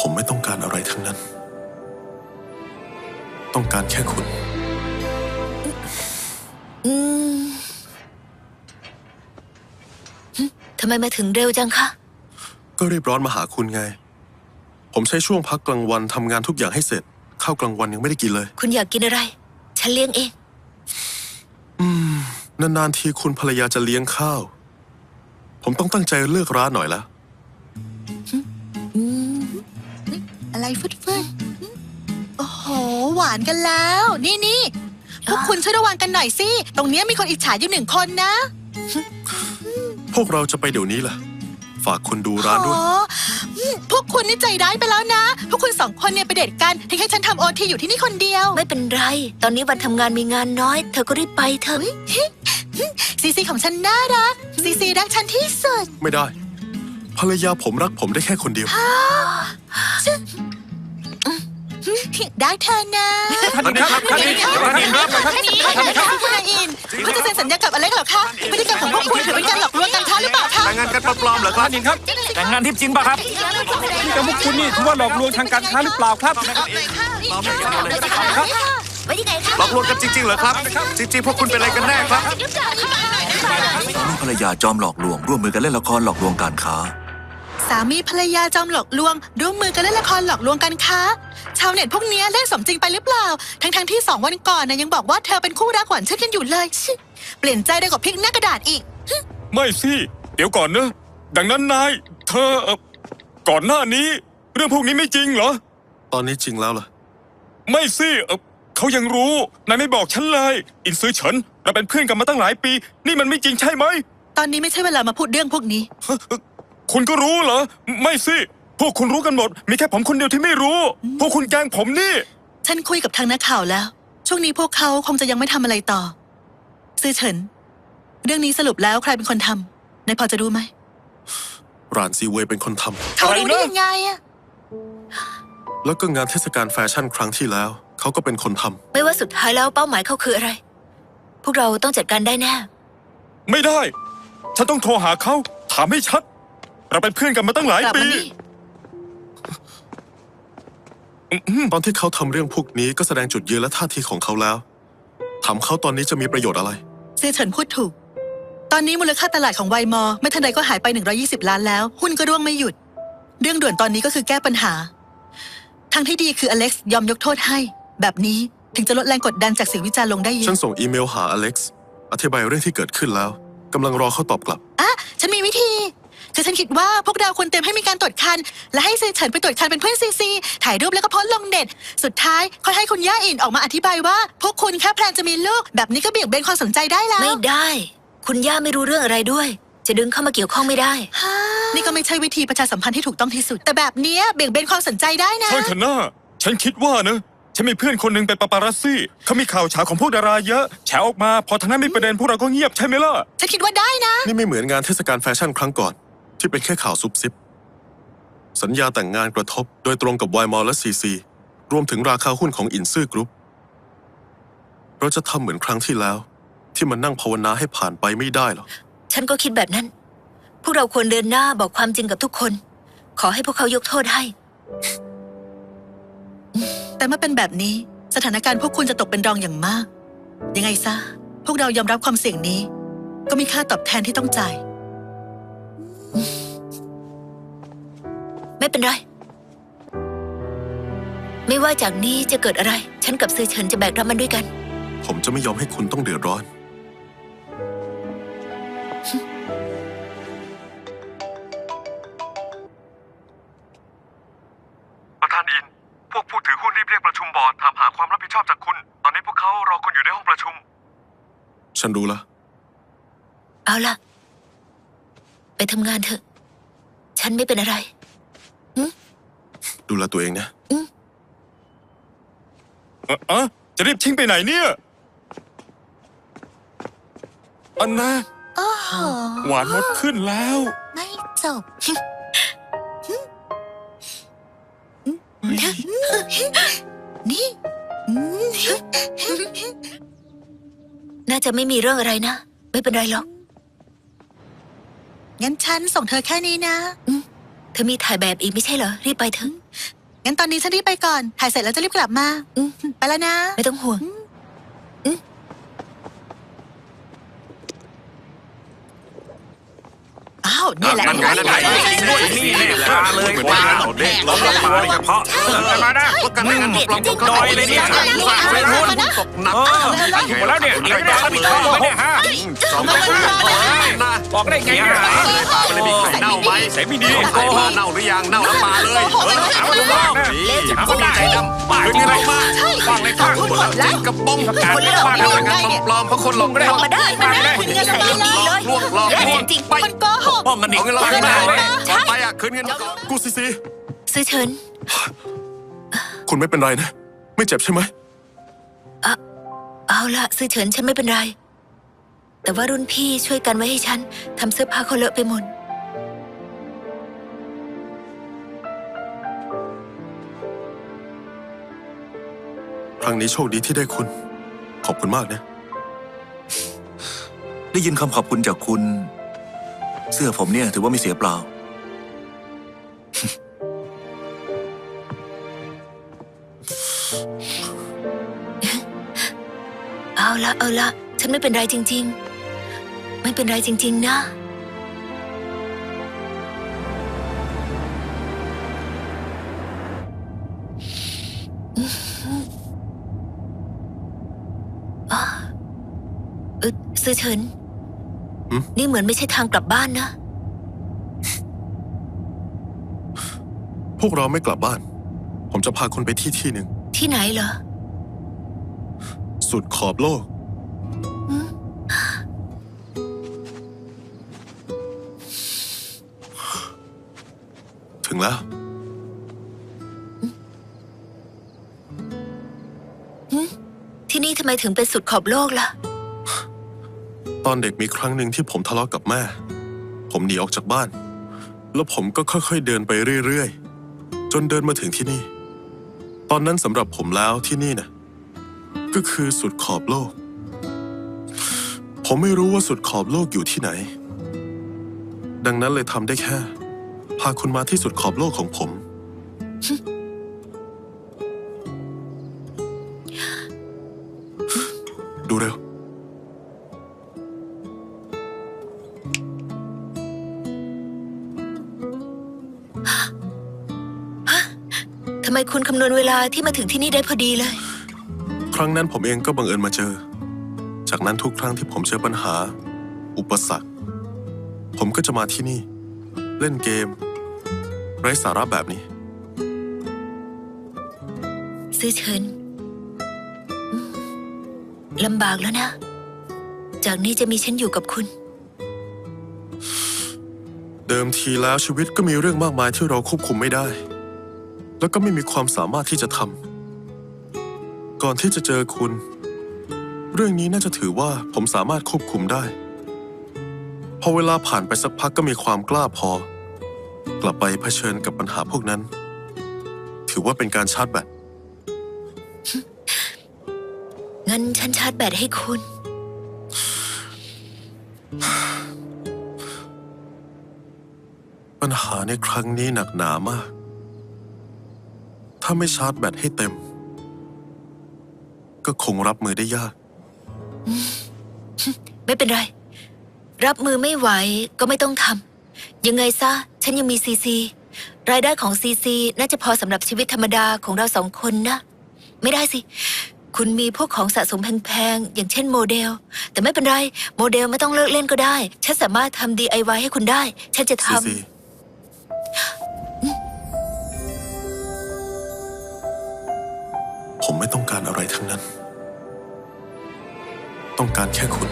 ผมไม่ต้องการอะไรทั้งนั้น ต้องการแค่คุณ อืมหึทำไมมาถึงเร็วจังคะ ก็รีบร้อนมาหาคุณไง ผมใช้ช่วงพักกลางวันทำงานทุกอย่างให้เสร็จ ข้าวกลางวันยังไม่ได้กินเลย คุณอยากกินอะไร ฉันเลี้ยงเอง นานๆทีคุณภรรยาจะเลี้ยงข้าว ผมต้องตั้งใจเลือกร้านหน่อยแล้ว อะไรฟึดฟึดโอ้โห หวานกันแล้ว นี่นี่พวกคุณช่วยระวังกันหน่อยสิ ตรงเนี้ยมีคนอิจฉาอยู่หนึ่งคนนะพวกเราจะไปเดี๋ยวนี้ล่ะ ฝากคนดูร้านด้วย โอ้อืมพวกคุณนี่ใจร้ายไปแล้วนะ พวกคุณสองคนเนี่ยไปเดทกันทิ้งให้ฉันทำโอทีอยู่ที่นี่คนเดียว ไม่เป็นไร ตอนนี้วันทำงานมีงานน้อย เธอก็รีบไปเถอะซีซีของฉันน่ารัก ซีซีรักฉันที่สุด ไม่ได้ ภรรยาผมรักผมได้แค่คนเดียว ได้เธอนะท่านครับท่านนี้ท่านนี้ครับท่านนี้ครับคุณนายอินเขาจะเซ็นสัญญากับอเล็กเหรอคะพฤติกรรมของพวกคุณถือเป็นการหลอกลวงการค้าหรือเปล่าคะแต่งงานกันปลอมๆเหรอครับท่านหญิงครับแต่งงานทิพย์จริงป่ะครับนี่กับพวกคุณนี่ถือว่าหลอกลวงทางการค้าหรือเปล่าครับไว้ที่ไหนคะหลอกลวงกันจริงๆเหรอครับ จริงๆพวกคุณเป็นอะไรกันแน่ครับสามีภรรยาจอมหลอกลวงร่วมมือกันเล่นละครหลอกลวงการค้า สามีภรรยาจอมหลอกลวงร่วมมือกันเล่นละครหลอกลวงกันค้าชาวเน็ตพวกเนี้ยเล่นสมจริงไปหรือเปล่า ทั้งๆที่สองวันก่อนนะยังบอกว่าเธอเป็นคู่รักหวานชื่นกันอยู่เลยชิเปลี่ยนใจได้กว่าพลิกหน้ากระดาษอีก ไม่สิ เดี๋ยวก่อนนะดังนั้นนาย เธอเอ่อก่อนหน้านี้ เรื่องพวกนี้ไม่จริงเหรอ ตอนนี้จริงแล้วล่ะ ไม่สิเอ่อเขายังรู้นายไม่บอกฉันเลย อินซื้อเฉินเราเป็นเพื่อนกันมาตั้งหลายปี นี่มันไม่จริงใช่ไหมตอนนี้ไม่ใช่เวลามาพูดเรื่องพวกนี้ คุณก็รู้เหรอ ไม่สิ พวกคุณรู้กันหมด มีแค่ผมคนเดียวที่ไม่รู้ พวกคุณแกล้งผมนี่ ฉันคุยกับทางนักข่าวแล้ว ช่วงนี้พวกเขาคงจะยังไม่ทำอะไรต่อ ซื่อเฉิน เรื่องนี้สรุปแล้วใครเป็นคนทำนายพอจะรู้ไหมรานซีเวย์เป็นคนทำ เขารู้ได้อะไรนะยังไงอะแล้วก็งานเทศกาลแฟชั่นครั้งที่แล้ว เขาก็เป็นคนทำ ไม่ว่าสุดท้ายแล้วเป้าหมายเขาคืออะไร พวกเราต้องจัดการได้แน่ ไม่ได้ ฉันต้องโทรหาเขา ถามให้ชัด เราเป็นเพื่อนกันมาตั้งหลายกลับปีมานี่ตอนที่เขาทำเรื่องพวกนี้ก็แสดงจุดยืนและท่าทีของเขาแล้วถามเขาตอนนี้จะมีประโยชน์อะไรซื่อเฉินพูดถูก ตอนนี้มูลค่าตลาดของไวมอไม่ทันใดก็หายไป 120 ล้านแล้ว หุ้นก็ร่วงไม่หยุด เรื่องด่วนตอนนี้ก็คือแก้ปัญหา ทางที่ดีคืออเล็กซ์ยอมยกโทษให้ แบบนี้ถึงจะลดแรงกดดันจากเสียงวิจารณ์ลงได้เยฉันอะส่งอีเมลหาอเล็กซ์ อธิบายเรื่องที่เกิดขึ้นแล้วกำลังรอเขาตอบกลับ อะฉันมีวิธี คือฉันคิดว่าพวกเราควรเต็มให้มีการตรวจคัน และให้ซื่อเฉินไปตรวจคันเป็นเพื่อนซีซีถ่ายรูปแล้วก็โพสต์ลงเน็ตสุดท้ายค่อยให้คุณย่าอินออกมาอธิบายว่า พวกคุณแค่แพลนจะมีลูกแบบนี้ก็เบี่ยงเบนความสนใจได้แล้วไม่ได้ คุณย่าไม่รู้เรื่องอะไรด้วย จะดึงเข้ามาเกี่ยวข้องไม่ได้ นี่ก็ไม่ใช่วิธีประชาสัมพันธ์ที่ถูกต้องที่สุด แต่แบบเนี้ยเบี่ยงเบนความสนใจได้นะ ใช่เถอะหน้าฉันคิดว่านะฉันมีเพื่อนคนหนึ่งเป็นปาปารัสซี่เขามีข่าวเฉาของพวกดาราเยอะแฉออกมา พอทางนั้นมีประเด็นพวกเราก็เงียบใช่ไหมล่ะ ฉันคิดว่าได้นะ นี่ไม่เหมือนงานเทศกาลแฟชั่นครั้งก่อน ที่เป็นแค่ข่าวซุบซิบ สัญญาแต่งงานกระทบโดยตรงกับไวมอลและซีซีรวมถึงราคาหุ้นของอินซื่อกรุ๊ป เราจะทำเหมือนครั้งที่แล้ว ที่มันนั่งภาวนาให้ผ่านไปไม่ได้หรอกฉันก็คิดแบบนั้น พวกเราควรเดินหน้าบอกความจริงกับทุกคน ขอให้พวกเขายกโทษให้ แต่เมื่อเป็นแบบนี้สถานการณ์พวกคุณจะตกเป็นรองอย่างมาก ยังไงซะ พวกเรายอมรับความเสี่ยงนี้ ก็มีค่าตอบแทนที่ต้องจ่าย ไม่เป็นไร ไม่ว่าจากนี้จะเกิดอะไร ฉันกับซื้อเฉินจะแบกรับมันด้วยกัน ผมจะไม่ยอมให้คุณต้องเดือดร้อน ประธานอิน พวกผู้ถือหุ้นรีบเรียกประชุมบอร์ดถามหาความรับผิดชอบจากคุณ ตอนนี้พวกเขารอคุณอยู่ในห้องประชุม ฉันรู้แล้วเอาล่ะ ไปทำงานเถอะ ฉันไม่เป็นอะไร ดูแลตัวเองนะเอ่อเอะจะรีบทิ้งไปไหนเนี่ย อันนะโอ้โหหวานมดขึ้นแล้ว ไม่จบ นี่ น่าจะไม่มีเรื่องอะไรนะ ไม่เป็นไรหรอก งั้นฉันส่งเธอแค่นี้นะ เธอมีถ่ายแบบอีกไม่ใช่เหรอ รีบไปเถอะ งั้นตอนนี้ฉันรีบไปก่อน ถ่ายเสร็จแล้วจะรีบกลับมา อืมไปแล้วนะ ไม่ต้องห่วง อ้าวเนี่ยแหละนั่นไงนั่นไงจริงด้วยนี่แหละปลาเลยปลาเด็กล้มปลาโดยเฉพาะมาได้กันไม่งั้นปลอมก็น้อยเลยเนี่ยฝากไว้หุ้นตกหนักอยู่แล้วเนี่ยเดี๋ยวจะรับผิดชอบเนี่ยฮะสองคนนะบอกได้ไงเนี่ยมันได้มีไข่เน่าไหมใส่ไม่ดีไข่มาเน่าหรือยังเน่าแล้วมาเลยเออเอาดูว่านี่หาคนไข่ดำป้าจริงๆมาฟังเลยฟังจริงกระป๋องประกาศป้าทำงานปลอมเพราะคนหลงได้ออกมาได้มาได้คุณนิสัยไม่ดีเลยลวกหลอกเละลวกจริงไปมันโกหกป้องกันอีกเอาเงินเราขึ้นมาไปอะคืนเงินมาก่อนกูซีซีๆซื้อเฉินคุณไม่เป็นไรนะ ไม่เจ็บใช่ไหมเอาละซื้อเฉินฉันไม่เป็นไร แต่ว่ารุ่นพี่ช่วยกันไว้ให้ฉันทำเสื้อผ้าเขาเลอะไปหมด รั้งนี้โชคดีที่ได้คุณ ขอบคุณมากนะ ได้ยินคำขอบคุณจากคุณ เสื้อผมเนี่ยถือว่าไม่เสียเปล่า เอาละเอาละฉันไม่เป็นไรจริง ๆ ไม่เป็นไรจริง ๆ นะอะเออ ซื้อเฉินหืมนี่เหมือนไม่ใช่ทางกลับบ้านนะ พวกเราไม่กลับบ้าน ผมจะพาคุณไปที่ที่หนึ่ง ที่ไหนเหรอสุดขอบโลกหืมถึงแล้ว ที่นี่ทำไมถึงเป็นสุดขอบโลกล่ะ ตอนเด็กมีครั้งหนึ่งที่ผมทะเลาะกับแม่ ผมหนีออกจากบ้าน แล้วผมก็ค่อยๆเดินไปเรื่อยๆ จนเดินมาถึงที่นี่ ตอนนั้นสำหรับผมแล้วที่นี่นะก็คือสุดขอบโลก ผมไม่รู้ว่าสุดขอบโลกอยู่ที่ไหน ดังนั้นเลยทำได้แค่ พาคุณมาที่สุดขอบโลกของผมำไมคุณคำนวณเวลาที่มาถึงที่นี่ได้พอดีเลย ครั้งนั้นผมเองก็บังเอิญมาเจอ จากนั้นทุกครั้งที่ผมเจอปัญหา อุปสรรค ผมก็จะมาที่นี่ เล่นเกม ไร้สาระแบบนี้ ซื้อเชิญอืมลำบากแล้วนะ จากนี้จะมีฉันอยู่กับคุณ เดิมทีแล้วชีวิตก็มีเรื่องมากมายที่เราควบคุมไม่ได้ แล้วก็ไม่มีความสามารถที่จะทำก่อนที่จะเจอคุณ เรื่องนี้น่าจะถือว่าผมสามารถควบคุมได้ พอเวลาผ่านไปสักพักก็มีความกล้าพอ กลับไปเผชิญกับปัญหาพวกนั้น ถือว่าเป็นการชาร์จแบตงั้นฉันชาร์จแบตให้คุณ ปัญหาในครั้งนี้หนักหนามากถ้าไม่ชาร์จแบตให้เต็ม ก็คงรับมือได้ยาก ไม่เป็นไร รับมือไม่ไหวก็ไม่ต้องทำยังไงซะ ฉันยังมีซีซี รายได้ของซีซีน่าจะพอสำหรับชีวิตธรรมดาของเราสองคนนะ ไม่ได้สิ คุณมีพวกของสะสมแพงๆ อย่างเช่นโมเดล แต่ไม่เป็นไร โมเดลไม่ต้องเลิกเล่นก็ได้ ฉันสามารถทำ DIY ให้คุณได้ ฉันจะทซี ผมไม่ต้องการอะไรทั้งนั้น ต้องการแค่คุณ